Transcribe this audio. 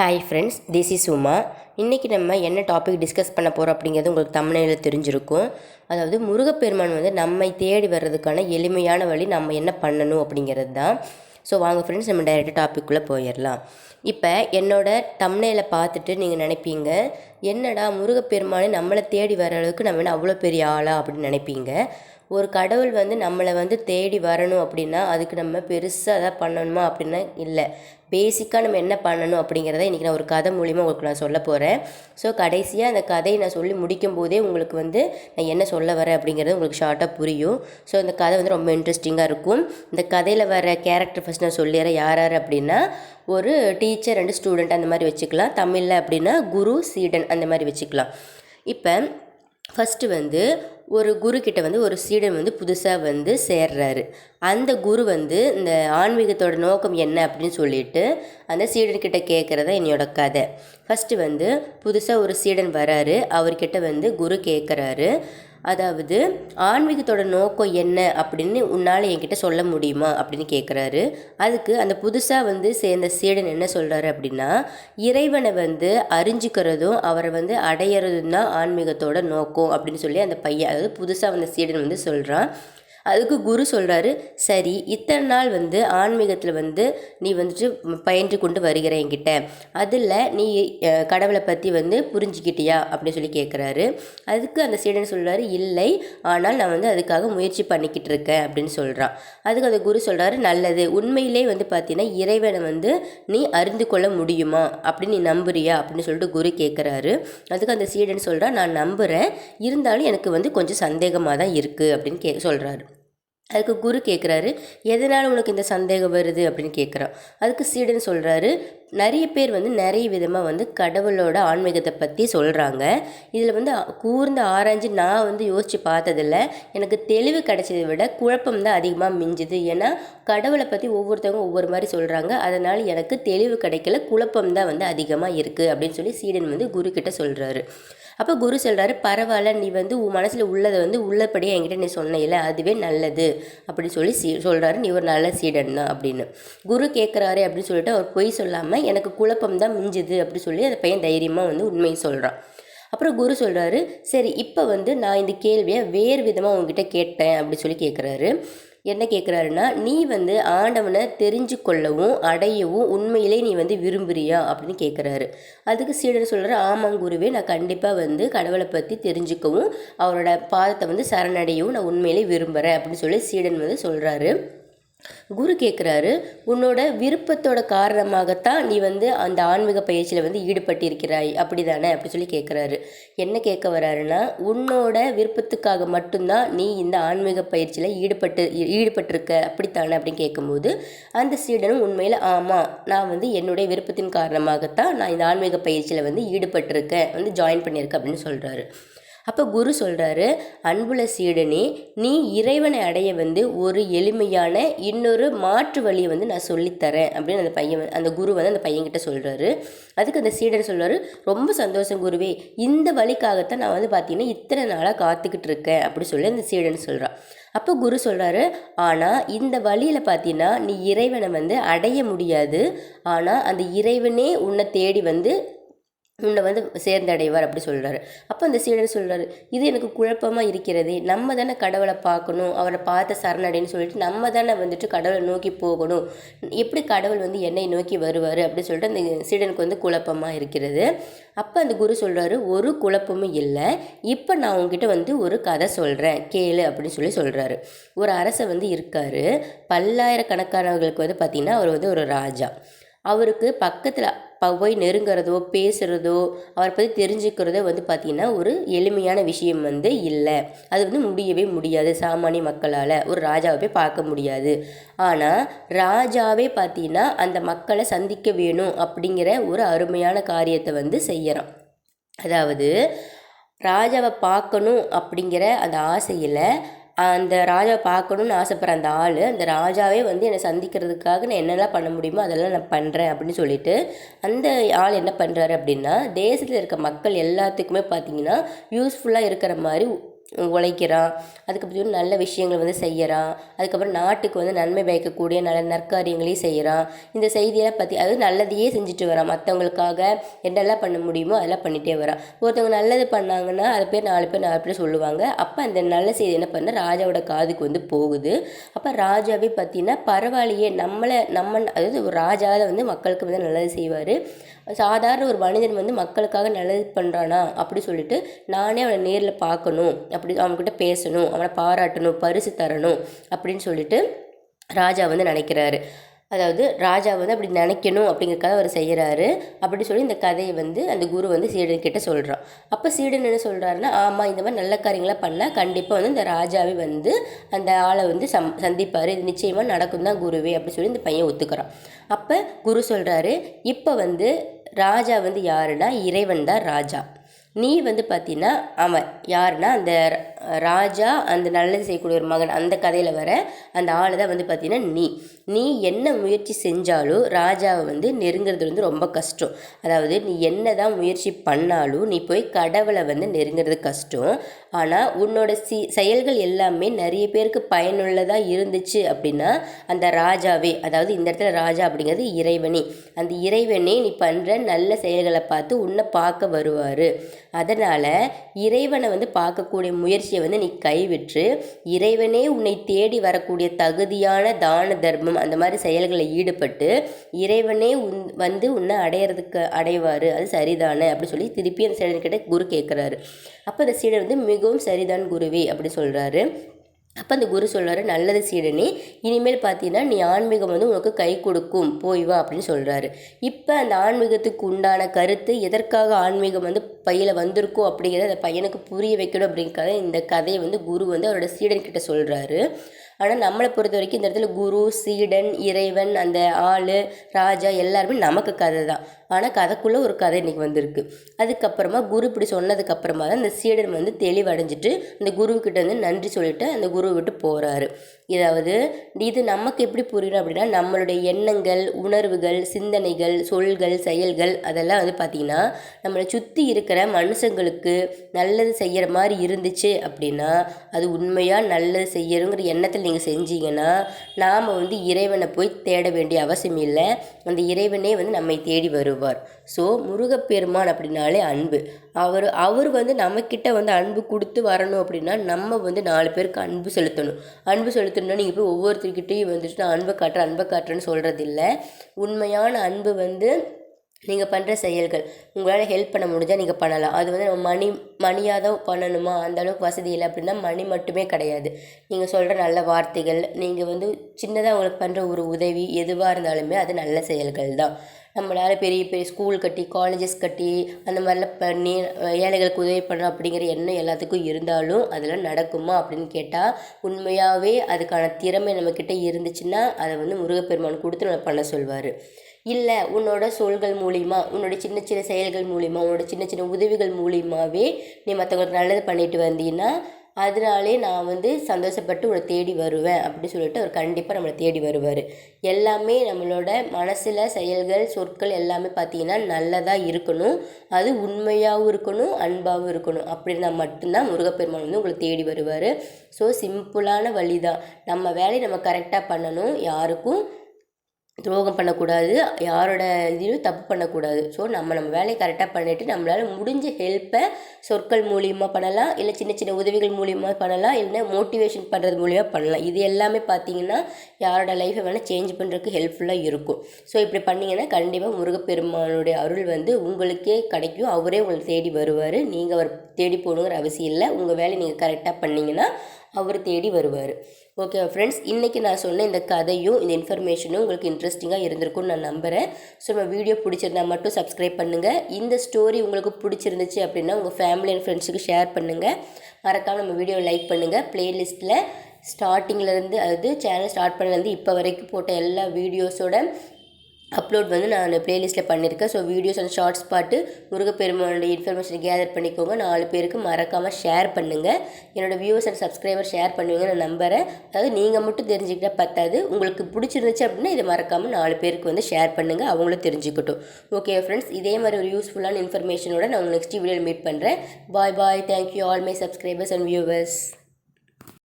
Hi friends this is Uma இன்றைக்கி நம்ம என்ன டாபிக் டிஸ்கஸ் பண்ண போகிறோம் அப்படிங்கிறது உங்களுக்கு தமிழில் தெரிஞ்சிருக்கும். அதாவது முருகப்பெருமான் வந்து நம்மை தேடி வர்றதுக்கான எளிமையான வழி நம்ம என்ன பண்ணணும் அப்படிங்கிறது தான். ஸோ வாங்க ஃப்ரெண்ட்ஸ் நம்ம டைரெக்டாக டாப்பிக்குள்ளே போயிடலாம். இப்போ என்னோட தமிழையில் பார்த்துட்டு நீங்கள் நினைப்பீங்க என்னடா முருகப்பெருமானை நம்மளை தேடி வர அளவுக்கு நம்ம என்ன அவ்வளோ பெரிய ஆளா அப்படின்னு நினைப்பீங்க? ஒரு கடவுள் வந்து நம்மளை வந்து தேடி வரணும் அப்படின்னா அதுக்கு நம்ம பெருசாக எதாவது பண்ணணுமா அப்படின்னா இல்லை. பேசிக்காக நம்ம என்ன பண்ணணும் அப்படிங்கிறத இன்றைக்கி நான் ஒரு கதை மூலிமா உங்களுக்கு நான் சொல்ல போகிறேன் ஸோ கடைசியாக அந்த கதையை நான் சொல்லி முடிக்கும் போதே உங்களுக்கு வந்து நான் என்ன சொல்ல வரேன் அப்படிங்கிறது உங்களுக்கு ஷார்ட்டாக புரியும். ஸோ இந்த கதை வந்து ரொம்ப இன்ட்ரெஸ்டிங்காக இருக்கும். இந்த கதையில் வர கேரக்டர் ஃபஸ்ட் நான் சொல்லிடுறேன். யார் யார் அப்படின்னா ஒரு டீச்சர் அண்டு ஸ்டூடெண்ட் அந்த மாதிரி வச்சுக்கலாம். தமிழில் அப்படின்னா குரு சீடன் அந்த மாதிரி வச்சுக்கலாம். இப்போ ஃபஸ்ட்டு வந்து ஒரு குரு கிட்ட வந்து ஒரு சீடன் வந்து புதுசாக வந்து சேர்றாரு. அந்த குரு வந்து இந்த ஆன்மீகத்தோட நோக்கம் என்ன அப்படின்னு சொல்லிட்டு அந்த சீடன்கிட்ட கேட்குறதா என்னோட கதை. ஃபஸ்ட்டு வந்து புதுசாக ஒரு சீடன் வராரு. அவர்கிட்ட வந்து குரு கேட்குறாரு அதாவது ஆன்மீகத்தோட நோக்கம் என்ன அப்படின்னு உன்னால் என்கிட்ட சொல்ல முடியுமா அப்படின்னு கேட்குறாரு அதுக்கு அந்த புதுசாக வந்து சேர்ந்த சீடன் என்ன சொல்கிறாரு அப்படின்னா இறைவனை வந்து அறிஞ்சிக்கிறதும் அவரை வந்து அடையிறதும் தான் ஆன்மீகத்தோட நோக்கம் அப்படின்னு சொல்லி அந்த பையன் அதாவது புதுசாக வந்த சீடன் வந்து சொல்கிறான் அதுக்கு குரு சொல்கிறாரு சரி இத்தனை நாள் வந்து ஆன்மீகத்தில் வந்து நீ வந்துட்டு பயின்று கொண்டு வருகிற என்கிட்ட. அதில் நீ கடவுளை பற்றி வந்து புரிஞ்சுக்கிட்டியா? அப்படின்னு சொல்லி கேட்குறாரு அதுக்கு அந்த சீடன் சொல்கிறாரு இல்லை ஆனால் நான் வந்து அதுக்காக முயற்சி பண்ணிக்கிட்டு இருக்கேன் அப்படின்னு சொல்கிறான் அதுக்கு அந்த குரு சொல்கிறாரு நல்லது. உண்மையிலே வந்து பார்த்தீங்கன்னா இறைவனை வந்து நீ அறிந்து கொள்ள முடியுமா? அப்படின்னு நீ நம்புறியா? அப்படின்னு சொல்லிட்டு குரு கேட்குறாரு அதுக்கு அந்த சீடன் சொல்கிறா நான் நம்புகிறேன் இருந்தாலும் எனக்கு வந்து கொஞ்சம் சந்தேகமாக தான் இருக்குது அப்படின்னு கே சொல்கிறாரு அதுக்கு குரு கேட்குறாரு எதனால் உனக்கு இந்த சந்தேகம் வருது? அப்படின்னு கேட்குறான் அதுக்கு சீடன் சொல்கிறாரு நிறைய பேர் வந்து நிறைய விதமாக வந்து கடவுளோட ஆன்மீகத்தை பற்றி சொல்கிறாங்க இதில் வந்து கூர்ந்து ஆராய்ஞ்சு நான் வந்து யோசித்து பார்த்ததில்ல. எனக்கு தெளிவு கிடைச்சதை விட குழப்பம் தான் அதிகமாக மிஞ்சுது. ஏன்னா கடவுளை பற்றி ஒவ்வொருத்தவங்க ஒவ்வொரு மாதிரி சொல்கிறாங்க அதனால் எனக்கு தெளிவு கிடைக்கல. குழப்பம் தான் வந்து அதிகமாக இருக்குது அப்படின்னு சொல்லி சீடன் வந்து குரு கிட்ட சொல்கிறாரு அப்போ குரு சொல்கிறாரு பரவாயில்ல நீ வந்து உன் மனசில் உள்ளதை வந்து உள்ளபடியே என்கிட்ட நீ சொன்னையில அதுவே நல்லது. அப்படின்னு சொல்லி சீ சொல்கிறாரு நீ ஒரு நல்ல சீடன் தான் அப்படின்னு. குரு கேட்குறாரு அப்படின்னு சொல்லிட்டு அவர் பொய் சொல்லாமல் எனக்கு குழப்பம் தான் மிஞ்சுது அப்படி சொல்லி அந்த பையன் தைரியமாக வந்து உண்மையை சொல்கிறான் அப்புறம் குரு சொல்கிறாரு சரி இப்போ வந்து நான் இந்த கேள்வியை வேறு விதமாக உங்ககிட்ட கேட்டேன் அப்படி சொல்லி கேட்குறாரு என்ன கேட்குறாருன்னா நீ வந்து ஆண்டவனை தெரிஞ்சு கொள்ளவும் அடையவும் உண்மையிலே நீ வந்து விரும்புறியா? அப்படின்னு கேட்குறாரு அதுக்கு சீடன் சொல்கிறார் ஆமாம் குருவே நான் கண்டிப்பாக வந்து கடவுளை பற்றி தெரிஞ்சுக்கவும் அவரோட பாதத்தை வந்து சரணடையவும் நான் உண்மையிலே விரும்புகிறேன் அப்படின்னு சொல்லி சீடன் வந்து சொல்கிறாரு குரு கேட்குறாரு உன்னோட விருப்பத்தோட காரணமாகத்தான் நீ வந்து அந்த ஆன்மீக பயிற்சியில் வந்து ஈடுபட்டிருக்கிறாய். அப்படி தானே அப்படி சொல்லி கேட்குறாரு என்ன கேட்க வர்றாருன்னா உன்னோட விருப்பத்துக்காக மட்டும்தான் நீ இந்த ஆன்மீக பயிற்சியில் ஈடுபட்டு ஈடுபட்டிருக்க. அப்படித்தானே? அப்படின்னு கேட்கும்போது அந்த சீடனும் உண்மையில் ஆமாம் நான் வந்து என்னுடைய விருப்பத்தின் காரணமாகத்தான் நான் இந்த ஆன்மீக பயிற்சியில் வந்து ஈடுபட்டிருக்கேன் வந்து ஜாயின் பண்ணியிருக்கேன். அப்படின்னு சொல்கிறாரு அப்போ குரு சொல்கிறாரு அன்புள்ள சீடனே நீ இறைவனை அடைய வந்து ஒரு எளிமையான இன்னொரு மாற்று வழியை வந்து நான் சொல்லித்தரேன். அப்படின்னு அந்த பையன் அந்த குரு வந்து அந்த பையன்கிட்ட சொல்கிறாரு அதுக்கு அந்த சீடன் சொல்கிறாரு ரொம்ப சந்தோஷம் குருவே இந்த வழிக்காகத்தான் நான் வந்து பார்த்தீங்கன்னா இத்தனை நாளாக காத்துக்கிட்டு இருக்கேன் அப்படி சொல்லி அந்த சீடன் சொல்கிறான் அப்போ குரு சொல்கிறாரு ஆனால் இந்த வழியில் பார்த்தீங்கன்னா நீ இறைவனை வந்து அடைய முடியாது. ஆனால் அந்த இறைவனே உன்னை தேடி வந்து உன்னை வந்து சேர்ந்தடைவார் அப்படி சொல்கிறாரு அப்போ அந்த சீடன் சொல்கிறாரு இது எனக்கு குழப்பமாக இருக்கிறது. நம்ம தானே கடவுளை பார்க்கணும். அவரை பார்த்த சரணடைன்னு சொல்லிட்டு நம்ம தானே வந்துட்டு கடவுளை நோக்கி போகணும். எப்படி கடவுள் வந்து என்னை நோக்கி வருவார்? அப்படி சொல்லிட்டு அந்த சீடனுக்கு வந்து குழப்பமாக இருக்கிறது. அப்போ அந்த குரு சொல்கிறாரு ஒரு குழப்பமும் இல்லை. இப்போ நான் உங்ககிட்ட வந்து ஒரு கதை சொல்கிறேன் கேளு. அப்படின்னு சொல்லி சொல்கிறாரு ஒரு அரசர் வந்து இருக்கார். பல்லாயிரக்கணக்கானவர்களுக்கு வந்து பார்த்திங்கன்னா அவர் வந்து ஒரு ராஜா. அவருக்கு பக்கத்தில் போய் நெருங்கிறதோ பேசுகிறதோ அவரை பற்றி தெரிஞ்சுக்கிறதோ வந்து பார்த்திங்கன்னா ஒரு எளிமையான விஷயம் வந்து இல்லை. அது வந்து முடியவே முடியாது சாமானிய மக்களால். ஒரு ராஜாவை போய் பார்க்க முடியாது. ஆனால் ராஜாவே பார்த்தீங்கன்னா அந்த மக்களை சந்திக்க வேணும் அப்படிங்கிற ஒரு அருமையான காரியத்தை வந்து செய்யறான். அதாவது ராஜாவை பார்க்கணும் அப்படிங்கிற அந்த ஆசையில் அந்த ராஜாவை பார்க்கணுன்னு ஆசைப்படுற அந்த ஆள் அந்த ராஜாவே வந்து என்னை சந்திக்கிறதுக்காக நான் என்னெல்லாம் பண்ண முடியுமோ அதெல்லாம் நான் பண்ணுறேன் அப்படின்னு சொல்லிட்டு அந்த ஆள் என்ன பண்ணுறாரு அப்படின்னா தேசத்தில் இருக்க மக்கள் எல்லாத்துக்குமே பார்த்தீங்கன்னா யூஸ்ஃபுல்லாக இருக்கிற மாதிரி உழைக்கிறான். அதுக்கப்புறம் நல்ல விஷயங்களை வந்து செய்கிறான் அதுக்கப்புறம் நாட்டுக்கு வந்து நன்மை பயக்கக்கூடிய நல்ல நற்காரியங்களையும் செய்கிறான் இந்த செய்தியெல்லாம் பற்றி அது நல்லதையே செஞ்சுட்டு வரான். மற்றவங்களுக்காக என்னெல்லாம் பண்ண முடியுமோ அதெல்லாம் பண்ணிகிட்டே வரான். ஒருத்தவங்க நல்லது பண்ணாங்கன்னா அது பேர் நாலு பேர் நாலு பேர் சொல்லுவாங்க. அப்போ அந்த நல்ல செய்தி என்ன பண்ண ராஜாவோட காதுக்கு வந்து போகுது. அப்போ ராஜாவே பார்த்தீங்கன்னா பரவாயில்லையே நம்மளை நம்ம அதாவது ஒரு ராஜா வந்து மக்களுக்கு வந்து நல்லது செய்வார். சாதாரண ஒரு மனிதன் வந்து மக்களுக்காக நல்லது பண்ணுறானா அப்படி சொல்லிட்டு நானே அவனை நேரில் பார்க்கணும். அப்படி அவன்கிட்ட பேசணும் அவனை பாராட்டணும் பரிசு தரணும் அப்படின்னு சொல்லிட்டு ராஜா வந்து நினைக்கிறாரு. அதாவது ராஜா வந்து அப்படி நினைக்கணும் அப்படிங்கிறக்காக அவர் செய்கிறாரு அப்படின்னு சொல்லி இந்த கதையை வந்து அந்த குரு வந்து சீடன் கிட்ட சொல்கிறான் அப்போ சீடன் என்ன சொல்கிறாருன்னா ஆமாம் இந்த மாதிரி நல்ல காரியங்களை பண்ணால் கண்டிப்பாக வந்து இந்த ராஜாவே வந்து அந்த ஆளை வந்து சம் சந்திப்பார். இது நிச்சயமாக நடக்கும் தான் குருவே அப்படின்னு சொல்லி இந்த பையன் ஒத்துக்கிறான். அப்போ குரு சொல்கிறாரு இப்போ வந்து ராஜா வந்து யாருன்னா இறைவன் தான் ராஜா. நீ வந்து பார்த்தீங்கன்னா அவன் யாருன்னா அந்த ராஜா அந்த நல்லது செய்யக்கூடிய ஒரு மகன் அந்த கதையில் வர அந்த ஆள் தான் வந்து பார்த்தீங்கன்னா நீ. நீ என்ன முயற்சி செஞ்சாலும் ராஜாவை வந்து நெருங்கிறது வந்து ரொம்ப கஷ்டம். அதாவது நீ என்ன தான் முயற்சி பண்ணாலும் நீ போய் கடவுளை வந்து நெருங்கிறது கஷ்டம். ஆனால் உன்னோட சி செயல்கள் எல்லாமே நிறைய பேருக்கு பயனுள்ளதாக இருந்துச்சு அப்படின்னா அந்த ராஜாவே அதாவது இந்த இடத்துல ராஜா அப்படிங்கிறது இறைவனே. அந்த இறைவனே நீ பண்ணுற நல்ல செயல்களை பார்த்து உன்னை பார்க்க வருவார். அதனால் இறைவனை வந்து பார்க்கக்கூடிய முயற்சியை வந்து நீ கைவிட்டு இறைவனே உன்னை தேடி வரக்கூடிய தகுதியான தான தர்மம் அந்த மாதிரி செயல்களில் ஈடுபட்டு இறைவனே உன் வந்து உன்னை அடையிறதுக்கு அடைவார். அது சரிதானே? அப்படி சொல்லி திருப்பி அந்த சீடன்கிட்ட குரு கேட்குறாரு அப்போ அந்த சீடர் வந்து மிகவும் சரிதான் குருவி அப்படி சொல்கிறாரு அப்போ அந்த குரு சொல்கிறாரு நல்லது சீடனே இனிமேல் பார்த்தீங்கன்னா நீ ஆன்மீகம் வந்து உனக்கு கை கொடுக்கும் போய் வா அப்படின்னு சொல்கிறாரு இப்போ அந்த ஆன்மீகத்துக்கு உண்டான கருத்து எதற்காக ஆன்மீகம் வந்து பையில் வந்திருக்கோ அப்படிங்கிறத அந்த பையனுக்கு புரிய வைக்கணும் அப்படிங்கிறத இந்த கதையை வந்து குரு வந்து அவரோட சீடன்கிட்ட சொல்கிறாரு ஆனால் நம்மளை பொறுத்த வரைக்கும் இந்த இடத்துல குரு சீடன் இறைவன் அந்த ஆள் ராஜா எல்லாருமே நமக்கு கதை தான். ஆனால் கதைக்குள்ளே ஒரு கதை இன்றைக்கி வந்திருக்கு. அதுக்கப்புறமா குரு இப்படி சொன்னதுக்கப்புறமா தான் அந்த சீடன் வந்து தெளிவடைஞ்சிட்டு அந்த குருவுக்கிட்ட வந்து நன்றி சொல்லிட்டு அந்த குரு விட்டு போகிறாரு இதாவது இது நமக்கு எப்படி புரியணும் அப்படின்னா நம்மளுடைய எண்ணங்கள் உணர்வுகள் சிந்தனைகள் சொல்கள் செயல்கள் அதெல்லாம் வந்து பார்த்திங்கன்னா நம்மளை சுற்றி இருக்கிற மனுஷங்களுக்கு நல்லது செய்கிற மாதிரி இருந்துச்சு அப்படின்னா அது உண்மையாக நல்லது செய்யணுங்கிற எண்ணத்தில் நீங்கள் செஞ்சீங்கன்னா நாம் வந்து இறைவனை போய் தேட வேண்டிய அவசியம் இல்லை. அந்த இறைவனே வந்து நம்மை தேடி வருவார். ஸோ முருகப்பெருமான் அப்படின்னாலே அன்பு. அவர் அவர் வந்து நம்மக்கிட்ட வந்து அன்பு கொடுத்து வரணும் அப்படின்னா நம்ம வந்து நாலு பேருக்கு அன்பு செலுத்தணும். அன்பு செலுத்தணும்னா நீங்கள் போய் ஒவ்வொருத்தர்கிட்டையும் வந்துட்டு நான் அன்பை காட்டுறேன் அன்பை காட்டுறேன்னு சொல்கிறது இல்லை உண்மையான அன்பு வந்து நீங்கள் பண்ணுற செயல்கள். உங்களால் ஹெல்ப் பண்ண முடிஞ்சால் நீங்கள் பண்ணலாம். அது வந்து நம்ம மணி மணியாக தான் பண்ணணுமா அந்தளவுக்கு வசதி இல்லை அப்படின்னா மணி மட்டுமே கிடையாது. நீங்கள் சொல்கிற நல்ல வார்த்தைகள் நீங்கள் வந்து சின்னதாக உங்களுக்கு பண்ணுற ஒரு உதவி எதுவாக இருந்தாலுமே அது நல்ல செயல்கள் தான். நம்மளால் பெரிய பெரிய ஸ்கூல் கட்டி காலேஜஸ் கட்டி அந்த மாதிரிலாம் பண்ணி ஏழைகளுக்கு உதவி பண்ணணும் அப்படிங்கிற எண்ணம் எல்லாத்துக்கும் இருந்தாலும் அதெல்லாம் நடக்குமா அப்படின்னு கேட்டால் உண்மையாகவே அதுக்கான திறமை நம்மக்கிட்ட இருந்துச்சுன்னா அதை வந்து முருகப்பெருமான் கொடுத்து நம்ம பண்ண சொல்வார். இல்லை உன்னோட சொல்கள் மூலிமா உன்னோட சின்ன சின்ன செயல்கள் மூலிமா உன்னோட சின்ன சின்ன உதவிகள் மூலியமாகவே நீ மற்றவங்களுக்கு நல்லது பண்ணிட்டு வந்தீங்கன்னா அதனாலே நான் வந்து சந்தோஷப்பட்டு உன்னை தேடி வருவேன் அப்படின்னு சொல்லிட்டு அவர் கண்டிப்பாக நம்மளை தேடி வருவார். எல்லாமே நம்மளோட மனசில் செயல்கள் சொற்கள் எல்லாமே பார்த்திங்கன்னா நல்லதாக இருக்கணும். அது உண்மையாகவும் இருக்கணும் அன்பாகவும் இருக்கணும். அப்படி இருந்தால் மட்டும்தான் முருகப்பெருமான் வந்து உங்களை தேடி வருவார். ஸோ சிம்பிளான வழி தான் நம்ம வேலையை நம்ம கரெக்டாக பண்ணணும் யாருக்கும் துரோகம் பண்ணக்கூடாது யாரோட இதையும் தப்பு பண்ணக்கூடாது. ஸோ நம்ம நம்ம வேலையை கரெக்டாக பண்ணிவிட்டு நம்மளால் முடிஞ்ச ஹெல்ப்பை சொற்கள் மூலியமாக பண்ணலாம் இல்லை சின்ன சின்ன உதவிகள் மூலியமாக பண்ணலாம் இல்லைன்னா மோட்டிவேஷன் பண்ணுறது மூலியமாக பண்ணலாம். இது எல்லாமே பார்த்தீங்கன்னா யாரோட லைஃப்பை வேணால் சேஞ்ச் பண்ணுறதுக்கு ஹெல்ப்ஃபுல்லாக இருக்கும். ஸோ இப்படி பண்ணிங்கன்னா கண்டிப்பாக முருகப்பெருமானுடைய அருள் வந்து உங்களுக்கே கிடைக்கும். அவரே உங்களை தேடி வருவார். நீங்கள் அவர் தேடி போகணுங்கிற அவசியம் இல்லை. உங்கள் வேலையை நீங்கள் கரெக்டாக பண்ணிங்கன்னா அவர் தேடி வருவார். ஓகே ஃப்ரெண்ட்ஸ் இன்றைக்கி நான் சொன்ன இந்த கதையும் இந்த இன்ஃபர்மேஷனும் உங்களுக்கு இன்ட்ரெஸ்டிங்காக இருந்திருக்கும்னு நான் நம்புகிறேன் ஸோ நம்ம வீடியோ பிடிச்சிருந்தா மட்டும் சப்ஸ்கிரைப் பண்ணுங்கள் இந்த ஸ்டோரி உங்களுக்கு பிடிச்சிருந்துச்சு அப்படின்னா உங்கள் ஃபேமிலி அண்ட் ஃப்ரெண்ட்ஸுக்கு ஷேர் பண்ணுங்கள் மறக்காமல் நம்ம வீடியோ லைக் பண்ணுங்கள் ப்ளேலிஸ்ட்டில் ஸ்டார்டிங்லேருந்து அதாவது சேனல் ஸ்டார்ட் பண்ணலேருந்து இப்போ வரைக்கும் போட்ட எல்லா வீடியோஸோட அப்லோட் வந்து நான் ப்ளேலிஸ்ட்டில் பண்ணியிருக்கேன் ஸோ வீடியோஸ் அண்ட் ஷார்ட்ஸ் பாட்டு முருகப்பெருமானுடைய இன்ஃபர்மேஷன் கேதர் பண்ணிக்கோங்க. நாலு பேருக்கு மறக்காமல் ஷேர் பண்ணுங்கள் என்னோடய வியூவர்ஸ் அண்ட் சப்ஸ்கிரைபர் ஷேர் பண்ணுவீங்க நான் நம்புகிறேன் அதாவது நீங்கள் மட்டும் தெரிஞ்சுக்கிட்டால் பத்தாது. உங்களுக்கு பிடிச்சிருந்துச்சு அப்படின்னா இதை மறக்காமல் நாலு பேருக்கு வந்து ஷேர் பண்ணுங்கள் அவங்களும் தெரிஞ்சுக்கட்டும். ஓகே ஃப்ரெண்ட்ஸ் இதே மாதிரி ஒரு யூஸ்ஃபுல்லான இன்ஃபர்மேஷனோட நான் உங்களுக்கு நெக்ஸ்ட் வீடியோவில் மீட் பண்ணுறேன் bye bye thank you all my subscribers and viewers